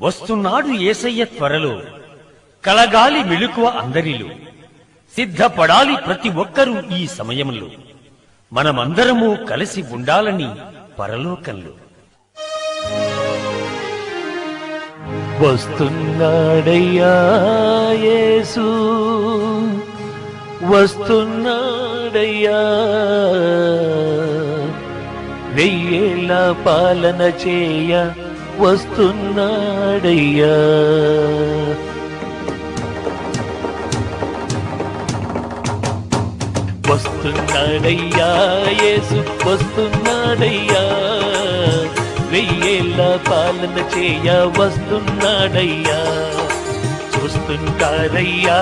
వస్తున్నాడు ఏసయ్య త్వరలో. కలగాలి మెలుకువ అందరిలో. సిద్ధపడాలి ప్రతి ఒక్కరూ ఈ సమయంలో. మనమందరము కలిసి ఉండాలని పరలోకంలో. వస్తున్నాడయ్యా యేసు. వస్తున్నాడయ్యా. వెయ్యేళ్ళ పాలన చేయ వస్తున్నాడయ్యా. వస్తున్నాడయ్యా యేసు వస్తున్నాడయ్యా. వెయ్యేళ్ళ పాలన చేయ వస్తున్నాడయ్యా. చూస్తుంటారయ్యా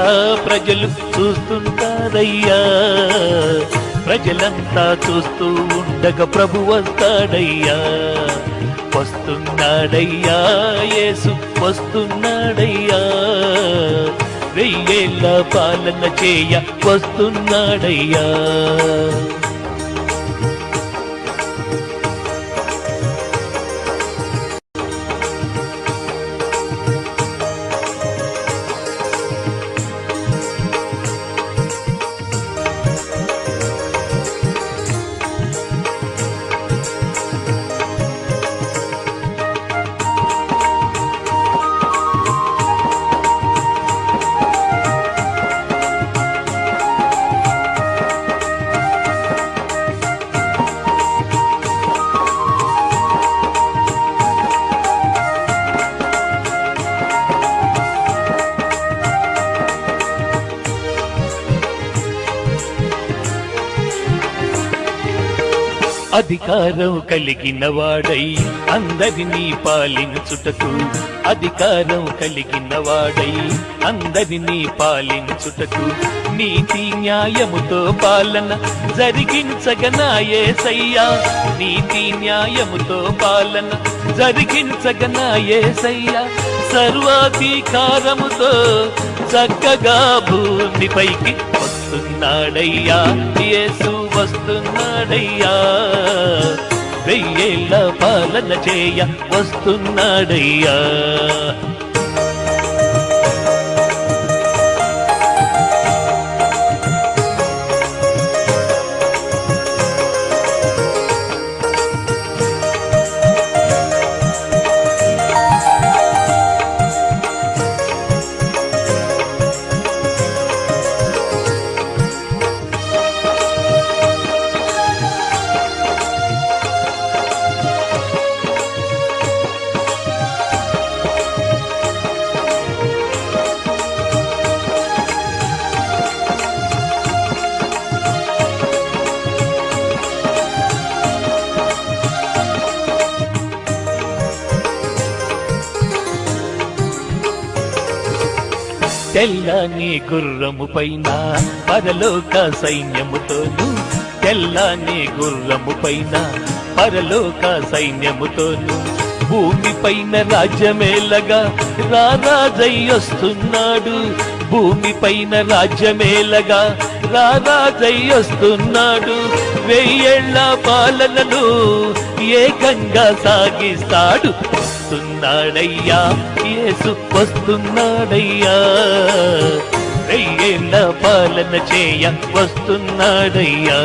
ప్రజలు చూస్తుంటారయ్యా. ప్రజలంతా చూస్తూ ఉండగా ప్రభు వస్తాడయ్యా. వస్తున్నాడయ్యా యేసు వస్తున్నాడయ్యా. వెయ్యేళ్ళ పాలన చేయ వస్తున్నాడయ్యా. అధికారం కలిగిన వాడై అందరినీ పాలించుటకు అధికారం కలిగిన వాడై అందరినీ పాలించుటకు నీతి న్యాయముతో పాలన జరిగించగనాయేసయ్యా. నీతి న్యాయముతో పాలన జరిగించగనాయేసయ్యా. సర్వాధికారముతో చక్కగా భూమిపైకి వస్తున్నాడయ్యా యేసు వస్తున్నాడయ్యా. వెయ్యేళ్ళ పాలన చేయ వస్తున్నాడయ్యా. తెల్లని గుర్రము పైన పరలోక సైన్యముతోను తెల్లని గుర్రము పైన పరలోక సైన్యముతోను భూమి పైన రాజ్యమేలగా రారాజయ్యొస్తున్నాడు భూమి పైన రాజ్యమేలగా రారాజయ్యొస్తున్నాడు వెయ్యేళ్ళ పాలనను ఏకంగా సాగిస్తాడు. వస్తున్నాడయ్యా యేసు వస్తున్నాడయ్యా. వెయ్యేళ్ళ పాలన చేయ వస్తున్నాడయ్యా.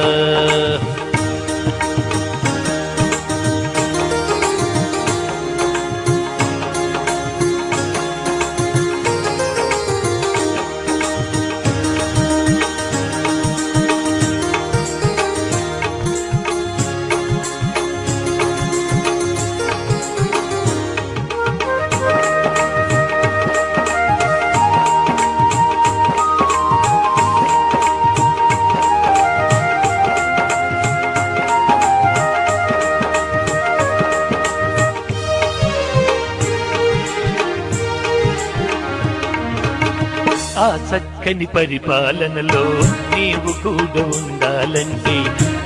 ఆ చక్కని పరిపాలనలో నీవు కూడా ఉండాలంటే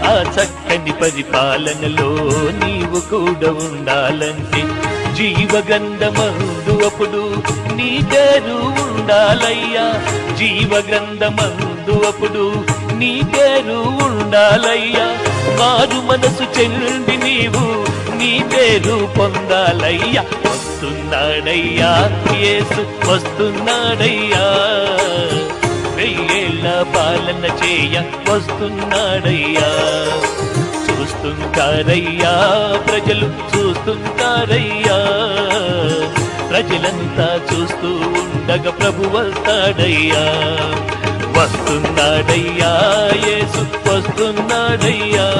ఆ చక్కని పరిపాలనలో నీవు కూడా ఉండాలంటే జీవగంధమందు అప్పుడు నీ పేరు ఉండాలయ్యా. జీవగంధమందు అప్పుడు నీ పేరు ఉండాలయ్యా. మారు మనసు చెల్లి పేరు పొందాలయ్యా. వస్తున్నాడయ్యా. యేసు వస్తున్నాడయ్యా. వెయ్యేళ్ళ పాలన చేయ వస్తున్నాడయ్యా. చూస్తుంటారయ్యా. ప్రజలు చూస్తుంటారయ్యా. ప్రజలంతా చూస్తూ ఉండగా ప్రభు వస్తాడయ్యా. వస్తున్నాడయ్యా. యేసు వస్తున్నాడయ్యా.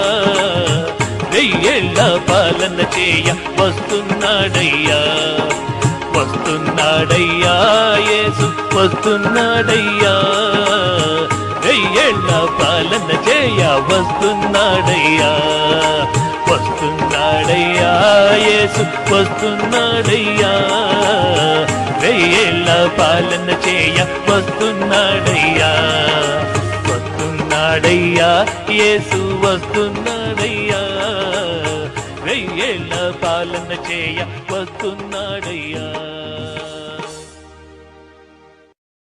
వెయ్యేళ్ళ పాలన చేయ వస్తున్నాడయ్యా. వస్తున్నాడయ్యా యేసు వస్తున్నాడయ్యా. వెయ్యేళ్ళ పాలన చేయ వస్తున్నాడయ్యా. వస్తున్నాడయ్యా యేసు వస్తున్నాడయ్యా. వెయ్యేళ్ళ పాలన చేయ వస్తున్నాడయ్యా. వస్తున్నాడయ్యా యేసు వస్తున్నాడయ్యా. వెయ్యేళ్ళ పాలన చేయ వస్తున్నాడయ్యా.